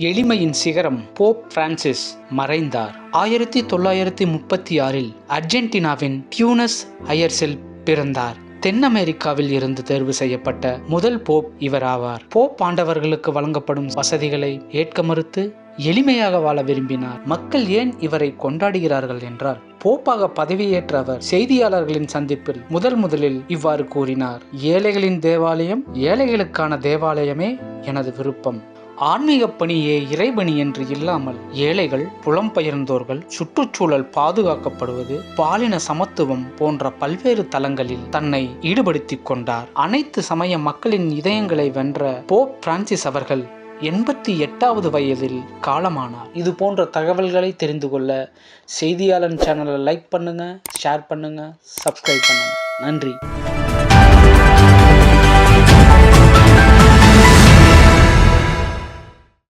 எளிமையின் சிகரம் Pope Francis மறைந்தார். ஆயிரத்தி தொள்ளாயிரத்தி முப்பத்தி ஆறில் அர்ஜென்டினாவின் பியூனஸ் அயர்ஸில் பிறந்தார். தென் அமெரிக்காவில் இருந்து தேர்வு செய்யப்பட்ட முதல் போப் இவர் ஆவார். போப் ஆண்டவர்களுக்கு வழங்கப்படும் வசதிகளை ஏற்க மறுத்து எளிமையாக வாழ விரும்பினார். மக்கள் ஏன் இவரை கொண்டாடுகிறார்கள் என்றால் போப்பாக பதவியேற்ற அவர் செய்தியாளர்களின் சந்திப்பில் முதல் முதலில் இவ்வாறு கூறினார். ஏழைகளின் தேவாலயம் ஏழைகளுக்கான தேவாலயமே எனது விருப்பம். ஆன்மீக பணியே இறைபணி என்று இல்லாமல் ஏழைகள் புலம்பெயர்ந்தோர்கள் சுற்றுச்சூழல் பாதுகாக்கப்படுவது பாலின சமத்துவம் போன்ற பல்வேறு தளங்களில் தன்னை ஈடுபடுத்திக் கொண்டார். அனைத்து சமய மக்களின் இதயங்களை வென்ற போப் பிரான்சிஸ் அவர்கள் எண்பத்தி எட்டாவது வயதில் காலமானார். இது போன்ற தகவல்களை தெரிந்து கொள்ள செய்தியாளன் சேனலை லைக் பண்ணுங்க ஷேர் பண்ணுங்க சப்ஸ்கிரைப் பண்ணுங்க. நன்றி.